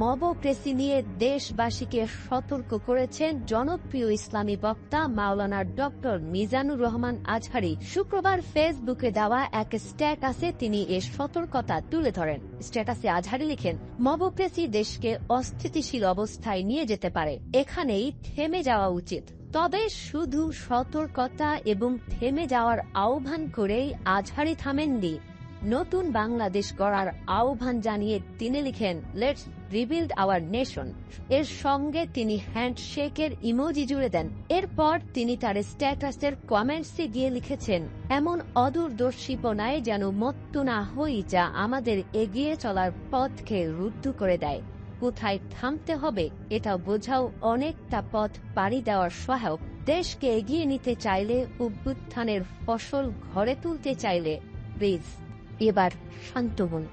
Mobocracy নিয়ে দেশবাসীকে সতর্ক করেছেন জনপ্রিয় ইসলামী বক্তা মাওলানা ডক্টর মিজানুর রহমান আজহারি। শুক্রবার ফেসবুকে দেওয়া এক স্ট্যাটাসে তিনি এ সতর্কতা তুলে ধরেন। স্ট্যাটাসে আজহারি লিখেন, মবক্রেসি দেশকে অস্থিতিশীল অবস্থায় নিয়ে যেতে পারে। এখানেই থেমে যাওয়া উচিত। তবে শুধু সতর্কতা এবং থেমে যাওয়ার আহ্বান করেই আজহারি থামেননি। নতুন বাংলাদেশ গড়ার আহ্বান জানিয়ে তিনি লিখেন লেটস রিবিল্ড আওয়ার নেশন এর সঙ্গে তিনি হ্যান্ডশেকের ইমোজি জুড়ে দেন। এরপর তিনি তার স্ট্যাটাসের কমেন্টসে গিয়ে লিখেছেন, এমন অদূরদর্শীপনায় যেন মত্ত না হই যা আমাদের এগিয়ে চলার পথকে রুদ্ধ করে দেয়। কোথায় থামতে হবে এটা বোঝাও অনেকটা পথ পাড়ি দেওয়ার সহায়ক। দেশকে এগিয়ে নিতে চাইলে অভ্যুত্থানের ফসল ঘরে তুলতে চাইলে প্লিজ এবার শান্ত হন।